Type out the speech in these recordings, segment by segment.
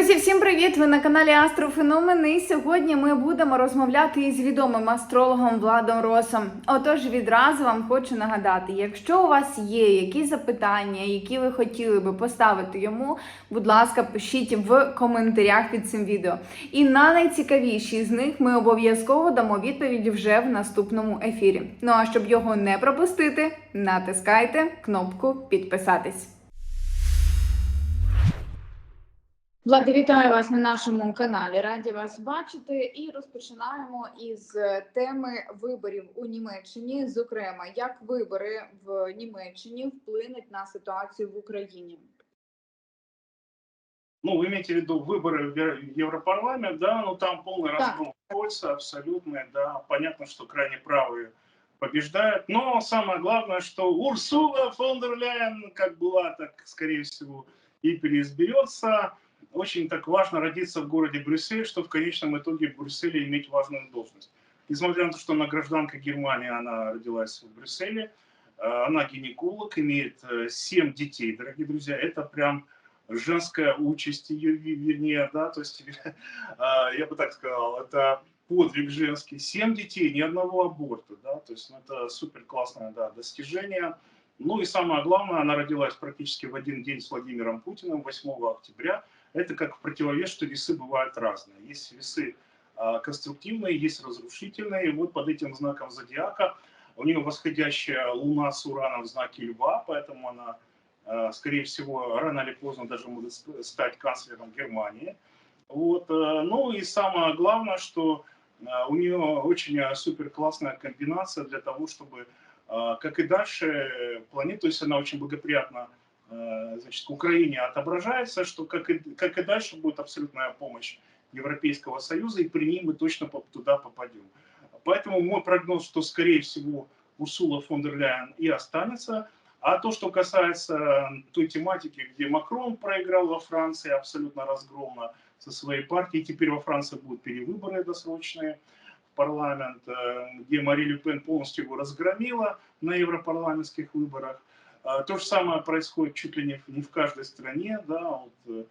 Друзі, всім привіт! Ви на каналі Астрофеномен. І сьогодні ми будемо розмовляти із відомим астрологом Владом Росом. Отож, відразу вам хочу нагадати: якщо у вас є якісь запитання, які ви хотіли би поставити йому, будь ласка, пишіть в коментарях під цим відео. І на найцікавіші з них ми обов'язково дамо відповідь вже в наступному ефірі. Ну а щоб його не пропустити, натискайте кнопку підписатись. Влади, вітаю вас на нашому каналі. Раді вас бачити. І розпочинаємо із теми виборів у Німеччині. Зокрема, як вибори в Німеччині вплинуть на ситуацію в Україні? Ну, вы имеете в виду выборы в Евро- в Европарламент, да, ну там полный Так. разгром Шольца, абсолютный, да, понятно, что крайне правые побеждают, но самое главное, что Урсула фон дер Ляйен, как была, так, скорее всего, и переизберется. Очень так важно родиться в городе Брюссель, чтобы в конечном итоге в Брюсселе иметь важную должность. Несмотря на то, что она гражданка Германии, она родилась в Брюсселе, э, она гинеколог, имеет э, семь детей, дорогие друзья, это прям женская участь ее, вернее, да, то есть, а, я бы так сказал, это подвиг женский. Семь детей, ни одного аборта, да, то есть, ну, это супер классное, да, достижение. Ну и самое главное, она родилась практически в один день с Владимиром Путиным, 8 октября. Это как противовес, что весы бывают разные. Есть весы а, конструктивные, есть разрушительные. И вот под этим знаком зодиака у нее восходящая луна с Ураном в знаке Льва, поэтому она э, скорее всего, рано или поздно даже может ст- стать канцлером Германии. Вот. э, Ну и самое главное, что у нее очень супер классная комбинация для того, чтобы, как и дальше, э, планету, если она очень благоприятно э, значит, к Украине отображается, что как и, как и дальше будет абсолютная помощь Европейского Союза, и при ней мы точно туда попадем. Поэтому мой прогноз, что, скорее всего, Урсула фон дер Ляйен и останется, а то, что касается той тематики, где Макрон проиграл во Франции абсолютно разгромно со своей партией, теперь во Франции будут перевыборы досрочные в парламент, э, где Мари Ле Пен полностью его разгромила на европарламентских выборах. А, То же самое происходит чуть ли не в, не в каждой стране, да, вот, э,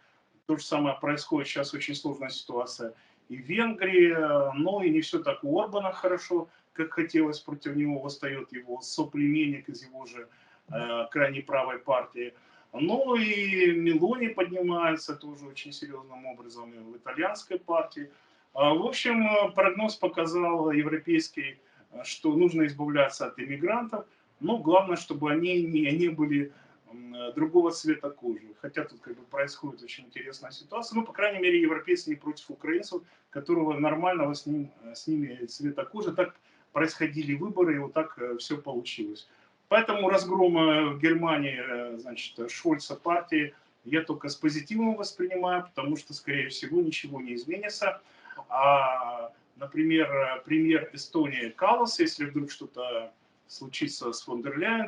то же самое происходит сейчас очень сложная ситуация и в Венгрии, э, но и не все так у Орбана хорошо, как хотелось, против него восстает его соплеменник из его же э, крайне правой партии. Ну и Мелони поднимается тоже очень серьезным образом в итальянской партии. А, В общем, э, прогноз показал европейский, что нужно избавляться от иммигрантов, но главное, чтобы они не, не были э, другого цвета кожи. Хотя тут как бы происходит очень интересная ситуация. Ну, по крайней мере, европейцы не против украинцев, которого нормального с, ним, э, с ними цвета кожи. Так происходили выборы, и вот так все получилось. Поэтому разгром э, Германии, э, значит, Шольца партии я только с позитивом воспринимаю, потому что, скорее всего, ничего не изменится. А, например, э, премьер Эстонии Калас, если вдруг что-то случится с фон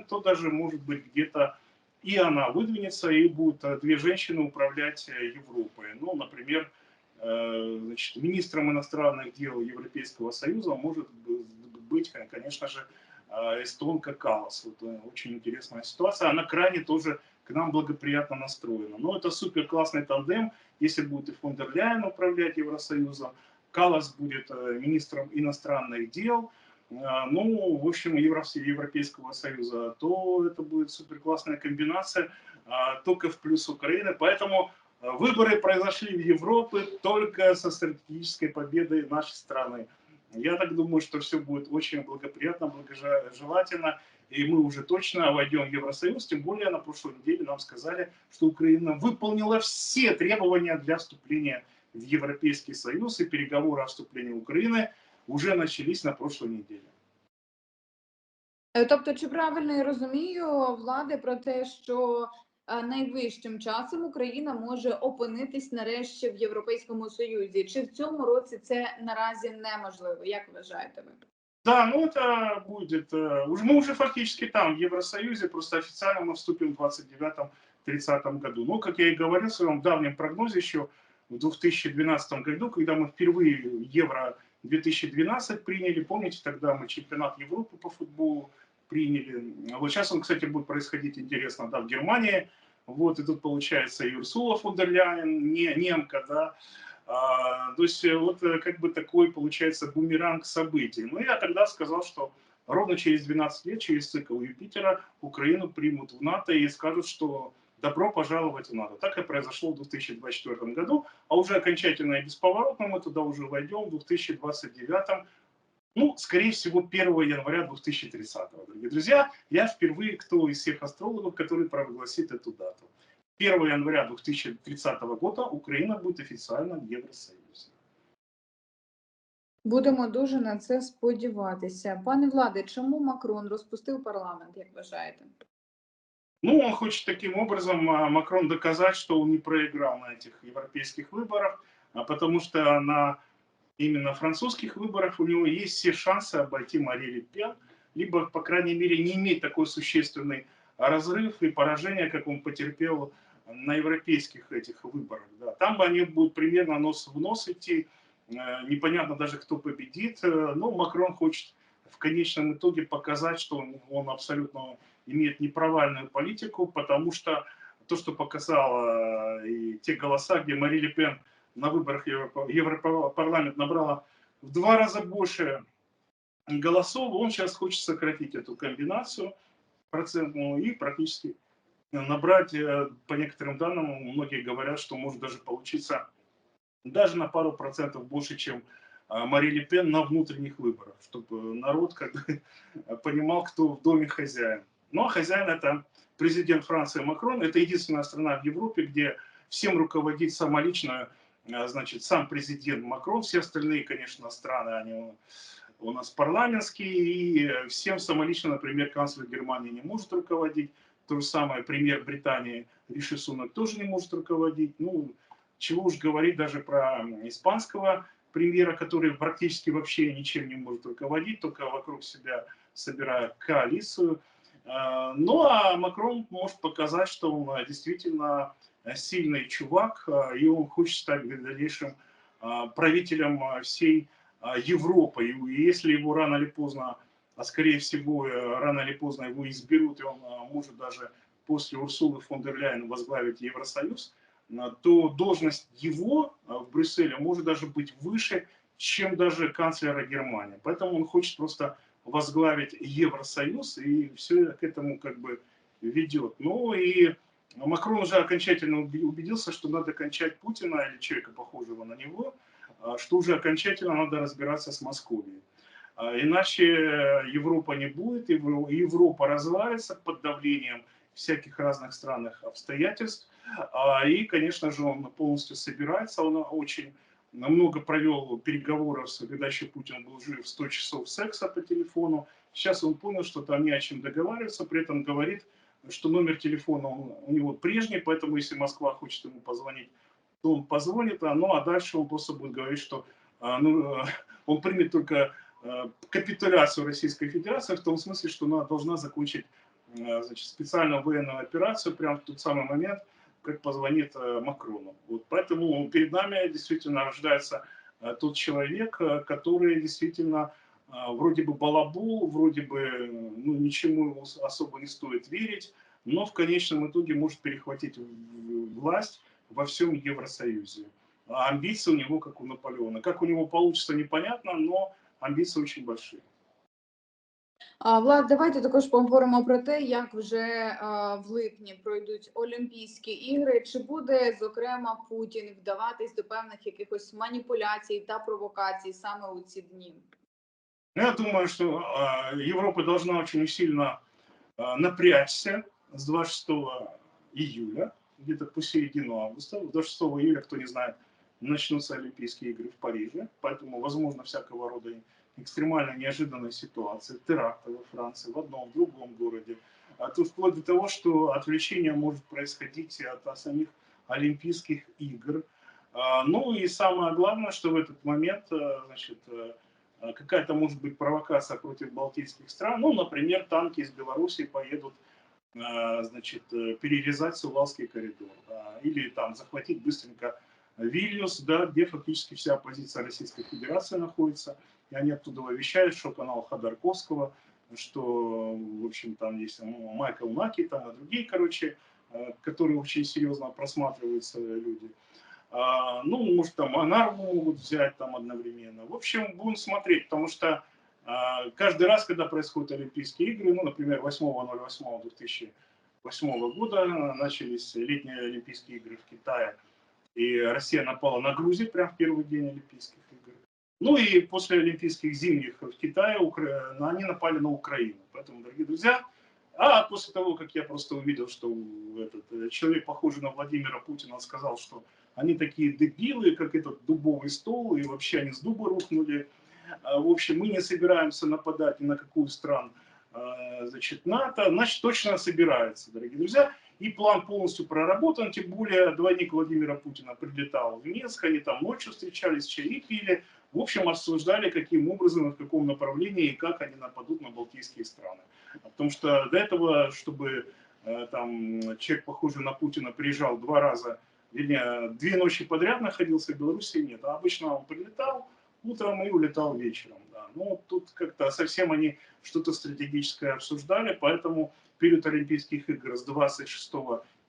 то даже, может быть, где-то и она выдвинется, и будут э, две женщины управлять э, Европой. Ну, например, э, значит, министром иностранных дел Европейского Союза может быть, конечно же, эстонка Калас. Вот, очень интересная ситуация. Она крайне тоже к нам благоприятно настроена. Но это супер классный тандем, если будет и фон управлять Евросоюзом, Калас будет министром иностранных дел, ну, в общем, Евро- Европейского Союза, то это будет супер классная комбинация, а, только в плюс Украины. Поэтому выборы произошли в Европе только со стратегической победой нашей страны. Я так думаю, что все будет очень благоприятно, благожелательно, и мы уже точно войдем в Евросоюз. Тем более на прошлой неделе нам сказали, что Украина выполнила все требования для вступления в Европейский Союз, и переговоры о вступлении Украины уже начались на прошлой неделе. Е, Тобто, чи правильно я розумію влади про те, що е, найближчим часом Україна може опинитись нарешті в Європейському Союзі? Чи в цьому році це наразі неможливо? Як вважаєте ви? Да, ну это будет... э, уж Мы уже фактически там, в Евросоюзе, просто официально мы вступим в 29-30 году. Но, как я и говорил в своем давнем прогнозе еще в 2012 году, когда мы впервые Евро 2012 приняли, помните, тогда мы чемпионат Европы по футболу приняли. Вот сейчас он, кстати, будет происходить интересно, да, в Германии. Вот, и тут получается и Урсула фон дер Ляйен, не, немка, да, а, то есть э, вот э, как бы такой получается бумеранг событий. Ну, я тогда сказал, что ровно через 12 лет, через цикл Юпитера, Украину примут в НАТО и скажут, что добро пожаловать в НАТО. Так и произошло в 2024 году, а уже окончательно и бесповоротно мы туда уже войдем в 2029 ну, скорее всего, 1 января 2030. Дорогие друзья, я впервые кто из всех астрологов, который провозгласит эту дату. 1 января 2030 года Украина будет официально в Евросоюзе. Будемо дуже на це сподіватися. Пане Владе, чому Макрон розпустив парламент, як вважаєте? Ну, он хочет таким образом, а, Макрон, доказать, что он не проиграл на этих европейских выборах, а потому что на именно французских выборах у него есть все шансы обойти Мари Ле Пен, либо, по крайней мере, не иметь такой существенный разрыв и поражение, как он потерпел на европейских этих выборах. Да. Там бы они будут примерно нос в нос идти, э, непонятно даже, кто победит, э, но Макрон хочет в конечном итоге показать, что он, он абсолютно имеет непровальную политику, потому что то, что показало и те голоса, где Мари Ле Пен на выборах Европа- Европарламент набрала в два раза больше голосов, он сейчас хочет сократить эту комбинацию процентную и практически набрать, э, по некоторым данным, многие говорят, что может даже получиться даже на пару процентов больше, чем а, Мари Ле Пен на внутренних выборах, чтобы народ как бы понимал, кто в доме хозяин. Но хозяин это президент Франции Макрон. Это единственная страна в Европе, где всем руководит самолично, а, значит, сам президент Макрон. Все остальные, конечно, страны, они у нас парламентские, и всем самолично, например, канцлер Германии не может руководить. То же самое премьер Британии Риши Сунак тоже не может руководить. Ну, чего уж говорить даже про испанского премьера, который практически вообще ничем не может руководить, только вокруг себя собирая коалицию. А, Ну а Макрон может показать, что он а, действительно сильный чувак, а, и он хочет стать дальнейшим а, правителем а, всей а, Европы. И если его рано или поздно, а скорее всего э, рано или поздно его изберут, и он а, может даже после Урсулы фон дер Ляйен возглавить Евросоюз, а, то должность его а, в Брюсселе может даже быть выше, чем даже канцлера Германии. Поэтому он хочет просто возглавить Евросоюз, и все к этому как бы ведет. Ну и Макрон уже окончательно убедился, что надо кончать Путина или человека, похожего на него, а, что уже окончательно надо разбираться с Московией. А, Иначе Европа не будет, Евро- Европа развалится под давлением всяких разных странных обстоятельств. А, И, конечно же, он полностью собирается, он очень много провел переговоров, когда еще Путин был жив, 100 часов секса по телефону. Сейчас он понял, что там не о чем договариваться, при этом говорит, что номер телефона у него прежний, поэтому если Москва хочет ему позвонить, то он позвонит, а, ну а дальше он просто будет говорить, что а, ну, э, он примет только э, капитуляцию Российской Федерации в том смысле, что она должна закончить значит, специальную военную операцию прямо в тот самый момент, как позвонит э, Макрону. Вот поэтому перед нами действительно рождается э, тот человек, э, который действительно вроде бы балабул, вроде бы ну, ничему ему особо не стоит верить, но в конечном итоге может перехватить власть во всем Евросоюзе. А амбиции у него, как у Наполеона. Как у него получится, непонятно, но амбиции очень большие. Влад, давайте також поговоримо про те, як вже в липні пройдуть Олімпійські ігри. Чи буде зокрема Путін вдаватись до певних якихось маніпуляцій та провокацій саме у ці дні? Ну, Я думаю, а, Европа должна очень сильно напрячься с 26 июля, где-то по середину августа. 26 июля, кто не знает, начнутся Олимпийские игры в Париже, поэтому возможно всякого рода экстремально неожиданные ситуации, теракты во Франции, в одном, в другом городе. А тут вплоть до того, что отвлечение может происходить от самих Олимпийских игр. А, Ну и самое главное, что в этот момент, э, значит, а, какая-то может быть провокация против балтийских стран. Ну, например, танки из Беларуси поедут а, значит, э, перерезать Сувалский коридор. Или там захватить быстренько Вильнюс, да, где фактически вся оппозиция Российской Федерации находится. И они оттуда вещают, что канал Ходорковского, что, в общем, там есть ну, Майкл Наки там и другие, короче, э, которые очень серьезно просматриваются люди. А, Ну, может, там Анарву могут взять там одновременно. В общем, будем смотреть, потому что а, каждый раз, когда происходят Олимпийские игры, ну, например, 8.08.2008 года начались летние Олимпийские игры в Китае, и Россия напала на Грузию прямо в первый день Олимпийских. Ну и после Олимпийских зимних в Китае Укра- они напали на Украину. Поэтому, дорогие друзья, а после того, как я просто увидел, что этот э, человек, похожий на Владимира Путина, сказал, что они такие дебилы, как этот дубовый стол, и вообще они с дуба рухнули. А, В общем, мы не собираемся нападать ни на какую страну, э, значит, НАТО, значит, точно собирается, дорогие друзья. И план полностью проработан, тем более двойник Владимира Путина прилетал в Минск, они там ночью встречались, чаи пили, в общем, обсуждали, каким образом, и в каком направлении и как они нападут на балтийские страны. Потому что до этого, чтобы э, там человек, похожий на Путина, приезжал два раза, вернее, две ночи подряд находился в Беларуси, нет. А обычно он прилетал утром и улетал вечером. Да. Ну, тут как-то совсем они что-то стратегическое обсуждали, поэтому период Олимпийских игр с 26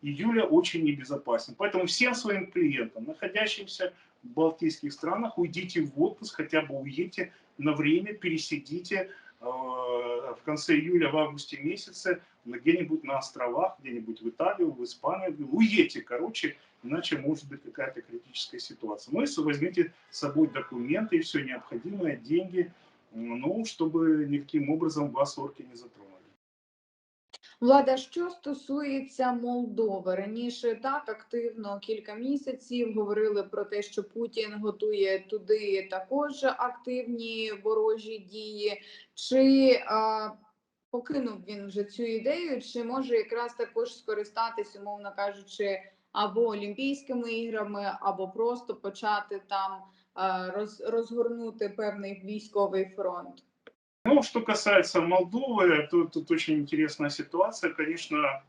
июля очень небезопасен. Поэтому всем своим клиентам, находящимся Балтийских странах, уйдите в отпуск, хотя бы уедьте на время, пересидите э, в конце июля, в августе месяце где-нибудь на островах, где-нибудь в Италию, в Испанию. Уедьте, короче, иначе может быть какая-то критическая ситуация. Ну, если возьмите с собой документы и все необходимое, деньги, ну, чтобы никаким образом вас орки не затронули. Влада, що стосується Молдови, раніше так активно кілька місяців говорили про те, що Путін готує туди також активні ворожі дії. Чи а, покинув він вже цю ідею, чи може якраз також скористатись, умовно кажучи, або Олімпійськими іграми, або просто почати там роз, розгорнути певний військовий фронт? Ну, что касается Молдовы, то тут очень интересная ситуация. Конечно,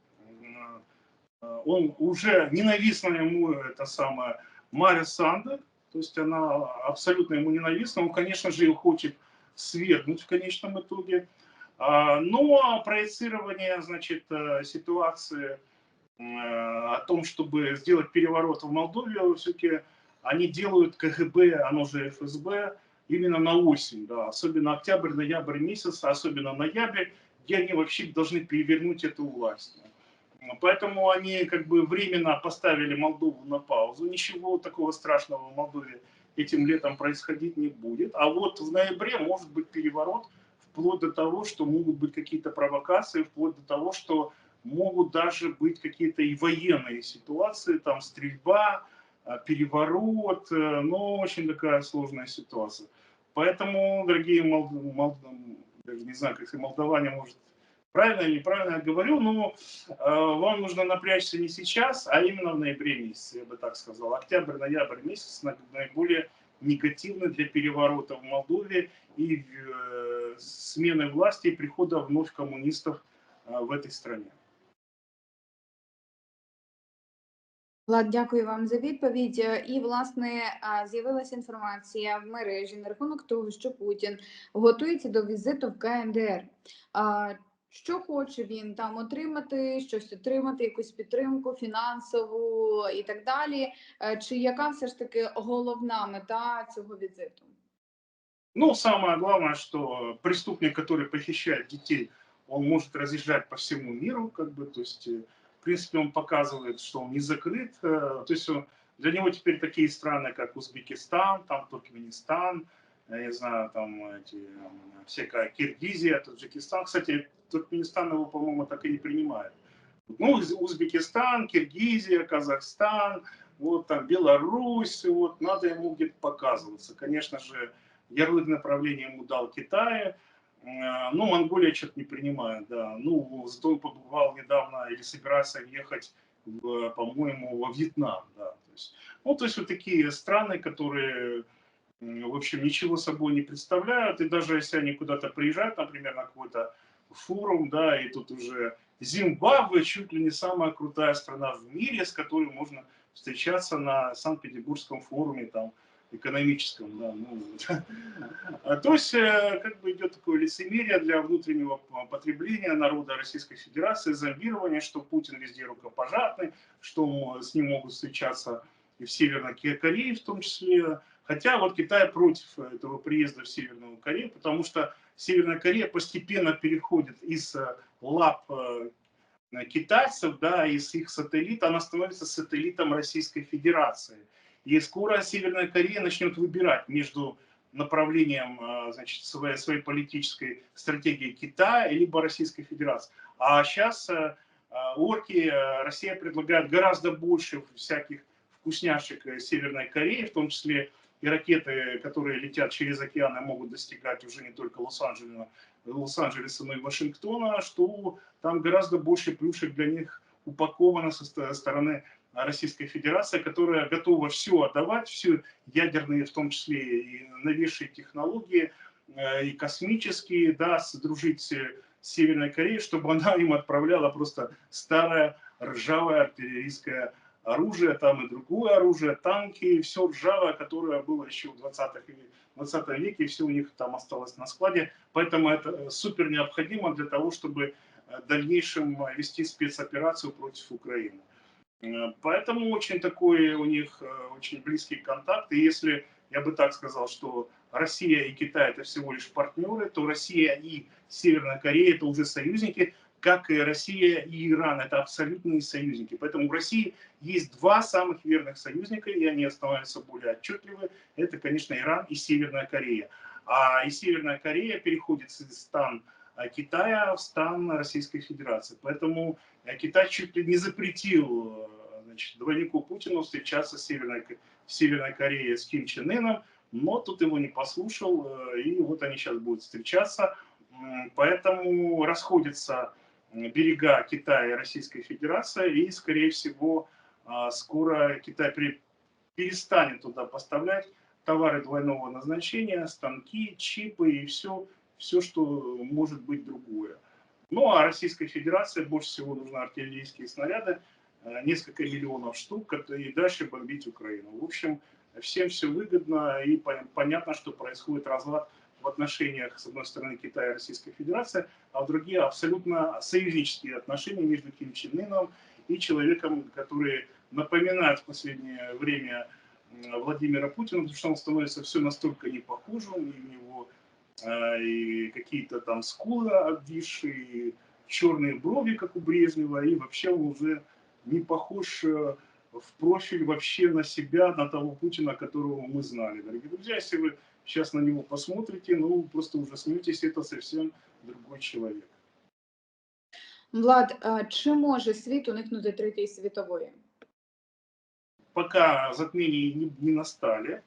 э, он уже ненавистна ему это самое Мария Сандер, то есть она абсолютно ему ненавистна. Он, конечно же, ее хочет свергнуть в конечном итоге. А, Но проецирование, значит, э, ситуации э, о том, чтобы сделать переворот в Молдове, все-таки они делают КГБ, оно же ФСБ, именно на осень, да, особенно октябрь, ноябрь месяц, особенно ноябрь, где они вообще должны перевернуть эту власть. Поэтому они как бы временно поставили Молдову на паузу. Ничего такого страшного в Молдове этим летом происходить не будет. А вот в ноябре может быть переворот, вплоть до того, что могут быть какие-то провокации, вплоть до того, что могут даже быть какие-то и военные ситуации, там стрельба, переворот, э, но очень такая сложная ситуация. Поэтому, дорогие мол, мол, даже не знаю, как сказать, молдаване, может, правильно или неправильно я говорю, но э, вам нужно напрячься не сейчас, а именно в ноябре месяце, я бы так сказал. Октябрь, ноябрь месяц на- наиболее негативны для переворота в Молдове и э, смены власти и прихода вновь коммунистов э, в этой стране. Влад, дякую вам за відповідь. Е, І власне а, з'явилася інформація в мережі на рахунок того, що Путін готується до візиту в КНДР. А, Що хоче він там отримати, щось отримати, якусь підтримку фінансову і так далі. Е, Чи яка все ж таки головна мета цього візиту? Ну, самое главное, что преступник, который похищает детей, он может разъезжать по всему миру, как бы, то есть, э, в принципе, он показывает, что он не закрыт, э, то есть для него теперь такие страны, как Узбекистан, там Туркменистан, я не знаю, там эти, м, всякая Киргизия, Таджикистан, кстати, Туркменистан его, по-моему, так и не принимает. Ну, Уз- Узбекистан, Киргизия, Казахстан, вот там Беларусь, вот надо ему где-то показываться. Конечно же, ярлык направления ему дал Китай, Э, ну, Монголия что-то не принимает, да. Ну, зато он побывал недавно или собирается ехать, по-моему, во Вьетнам, да. То есть, ну, то есть вот такие страны, которые, в общем, ничего собой не представляют, и даже если они куда-то приезжают, например, на какой-то форум, да, и тут уже Зимбабве чуть ли не самая крутая страна в мире, с которой можно встречаться на Санкт-Петербургском форуме, там, экономическом, да, ну, А, то есть э, как бы идет такое лицемерие для внутреннего потребления народа Российской Федерации, зомбирование, что Путин везде рукопожатный, что с ним могут встречаться и в Северной Корее в том числе. Хотя вот Китай против этого приезда в Северную Корею, потому что Северная Корея постепенно переходит из э, лап э, китайцев, да, из их сателлита, она становится сателлитом Российской Федерации. И скоро Северная Корея начнет выбирать между направлением э, значит, своей, своей политической стратегии Китая либо Российской Федерации. А сейчас орки Россия предлагает гораздо больше всяких вкусняшек Северной Кореи, в том числе и ракеты, которые летят через океаны, могут достигать уже не только Лос-Анджелеса, Лос-Анджелеса, но и Вашингтона, что там гораздо больше плюшек для них упаковано со стороны Российской Федерации, которая готова все отдавать, все ядерные, в том числе и новейшие технологии, э, и космические, да, дружить с Северной Кореей, чтобы она им отправляла просто старое ржавое артиллерийское оружие, там и другое оружие, танки, все ржавое, которое было еще в 20, 20 веке, все у них там осталось на складе. Поэтому это э, супер необходимо для того, чтобы э, в дальнейшем вести спецоперацию против Украины. Э, поэтому очень такой у них очень близкий контакт. И если я бы так сказал, что Россия и Китай это всего лишь партнеры, то Россия и Северная Корея это уже союзники, как и Россия и Иран, это абсолютные союзники. Поэтому в России есть два самых верных союзника, и они становятся более отчетливы. Это, конечно, Иран и Северная Корея. А и Северная Корея переходит с стан Китая в стан Российской Федерации. Поэтому э, Китай чуть ли не запретил э, значит, двойнику Путину встречаться с Северной, Северной Кореей с Ким Чен Ыном, но тут его не послушал, э, и вот они сейчас будут встречаться. Поэтому расходятся берега Китая и Российской Федерации, и, скорее всего, а, скоро Китай перестанет туда поставлять товары двойного назначения, станки, чипы и все, все, что может быть другое. Ну, а Российской Федерации больше всего нужны артиллерийские снаряды, а, несколько миллионов штук, и дальше бомбить Украину. В общем, всем все выгодно, и понятно, что происходит разлад в отношениях, с одной стороны, Китая и Российской Федерации, а в другие абсолютно союзнические отношения между Ким Чен Ыном и человеком, который напоминает в последнее время Владимира Путина, потому что он становится все настолько непохожим, и у него э, и какие-то там скулы обвисшие, и черные брови, как у Брежнева, и вообще он уже не похож э, в профиль вообще на себя, на того Путина, которого мы знали. Дорогие друзья, если вы сейчас на него посмотрите, ну, просто ужаснетесь, это совсем другой человек. Влад, а чи може світ уникнути Третьої світової? Пока затмения не, не настали,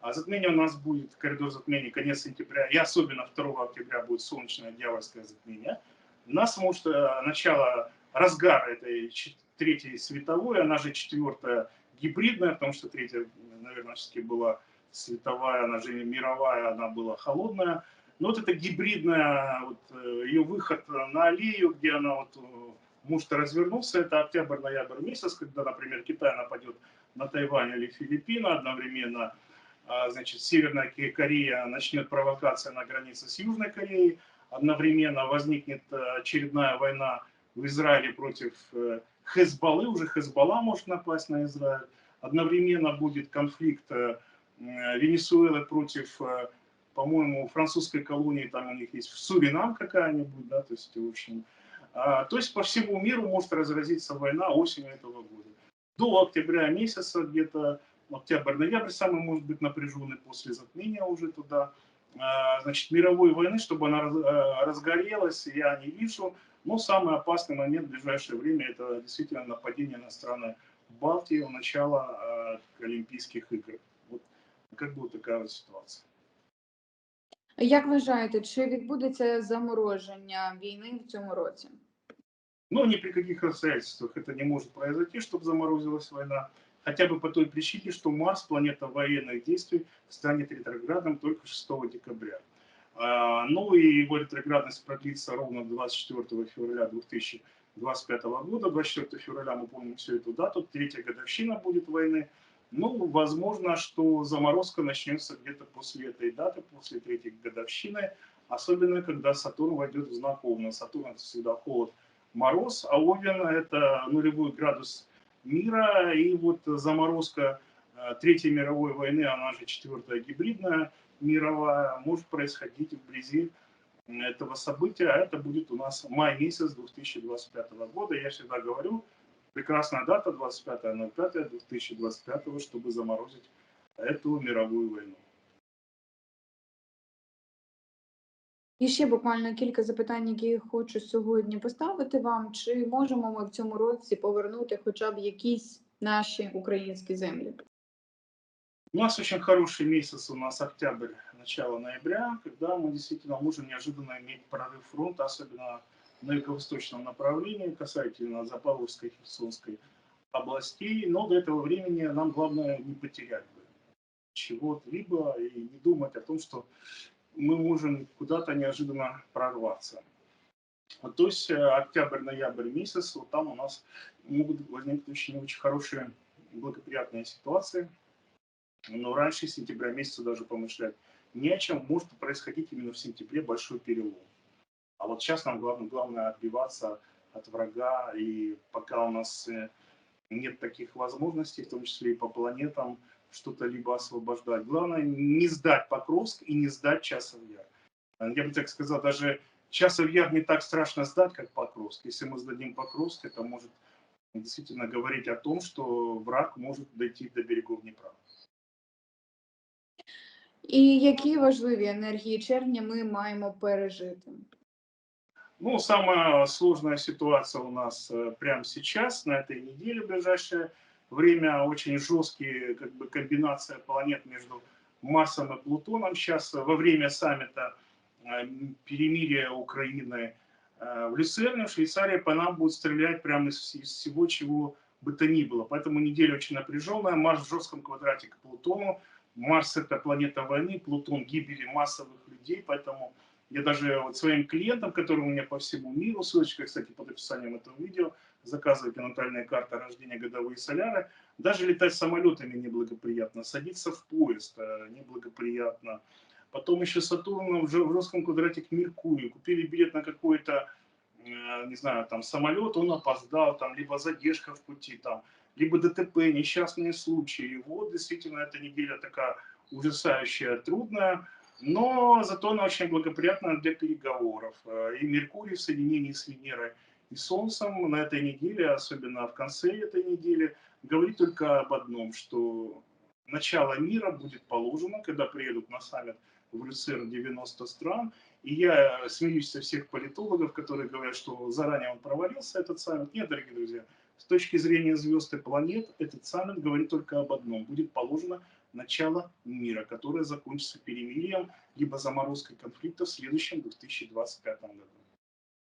а затмение у нас будет, коридор затмений конец сентября, и особенно 2 октября будет солнечное дьявольское затмение. У нас может э, начало разгара этой третьей световой, она же четвертая гибридная, потому что третья, наверное, все-таки была световая, она же мировая, она была холодная. Но вот это гибридная, вот, э, ее выход на аллею, где она вот э, может развернулся, это октябрь-ноябрь месяц, когда, например, Китай нападет на Тайвань или Филиппины, одновременно значит, Северная Корея начнет провокация на границе с Южной Кореей, одновременно возникнет э, очередная война в Израиле против Хезбаллы, уже Хезбалла может напасть на Израиль, одновременно будет конфликт Э, Венесуэлы против, э, по-моему, французской колонии, там у них есть Суринам какая-нибудь, да, то есть, в общем, а, то есть по всему миру может разразиться война осенью этого года. До октября месяца, где-то октябрь-ноябрь, самый может быть напряженный после затмения уже туда, а, значит, мировой войны, чтобы она э, разгорелась, я не вижу. Но самый опасный момент в ближайшее время это действительно нападение на страны Балтии у начала Олимпийских игр. Как буде така от ситуація? Як вважаєте, чи відбудеться замороження війни в цьому році? Ну, ни при каких обстоятельствах это не может произойти, чтобы заморозилась война. Хотя бы по той причине, что Марс, планета военных действий, станет ретроградным только 6 декабря. А, ну и его ретроградность продлится ровно 24 февраля 2025 года. 24 февраля мы помним всю эту дату, третья годовщина будет войны. Ну, возможно, что заморозка начнется где-то после этой даты, после третьей годовщины, особенно когда Сатурн войдет в знак Овна. Сатурн это всегда холод, мороз, а Овен это нулевой градус мира, и вот заморозка э, Третьей мировой войны, она же четвертая гибридная мировая, может происходить вблизи этого события, а это будет у нас май месяц 2025 года. Я всегда говорю, прекрасная дата 25.05.2025, чтобы заморозить эту мировую войну. І ще буквально кілька запитань, які я хочу сьогодні поставити вам. Чи можемо ми в цьому році повернути хоча б якісь наші українські землі? У нас очень хороший месяц, у нас октябрь, начало ноября, когда мы действительно можем неожиданно иметь прорыв фронта, особенно на юго-восточном направлении, касательно Запорожской, Херсонской областей. Но до этого времени нам главное не потерять бы чего-либо и не думать о том, что мы можем куда-то неожиданно прорваться. То есть э, октябрь-ноябрь месяц, вот там у нас могут возникнуть очень, очень хорошие благоприятные ситуации. Но раньше сентября месяца даже помышлять не о чем. Может происходить именно в сентябре большой перелом. А вот сейчас нам главное, главное отбиваться от врага. И пока у нас э, нет таких возможностей, в том числе и по планетам, что-то либо освобождать. Главное не сдать Покровск и не сдать Часов Яр. Э, Я бы так сказал, даже Часов Яр не так страшно сдать, как Покровск. Если мы сдадим Покровск, это может действительно говорить о том, что враг может дойти до берегов Днепра. І які важливі енергії червня ми маємо пережити? Ну, самая сложная ситуация у нас э, прямо сейчас, на этой неделе, в ближайшее время. Очень жесткие как бы, комбинация планет между Марсом и Плутоном. Сейчас во время саммита э, перемирия Украины э, в Люцерне, в Швейцарии, по нам будут стрелять прямо из, из всего, чего бы то ни было. Поэтому неделя очень напряженная. Марс в жестком квадрате к Плутону. Марс – это планета войны, Плутон – гибели массовых людей. Поэтому я даже вот своим клиентам, которые у меня по всему миру, ссылочка, кстати, под описанием этого видео, заказывайте натальные карты рождения, годовые соляры, даже летать самолетами неблагоприятно, садиться в поезд э, неблагоприятно. Потом еще Сатурн в жё- в жестком квадрате к Меркурию. Купили билет на какой-то, э, не знаю, там самолет, он опоздал, там либо задержка в пути, там, либо ДТП, несчастные случаи. И вот действительно эта неделя такая ужасающая, трудная. Но зато она очень благоприятна для переговоров. Э, И Меркурий в соединении с Венерой и Солнцем на этой неделе, особенно в конце этой недели, говорит только об одном, что начало мира будет положено, когда приедут на саммит в Люцерн 90 стран. И я смеюсь со всех политологов, которые говорят, что заранее он провалился, этот саммит. Нет, дорогие друзья, с точки зрения звезд и планет, этот саммит говорит только об одном. Будет положено начало мира, которое закончится перемирием, либо заморозкой конфликта в следующем 2025 году.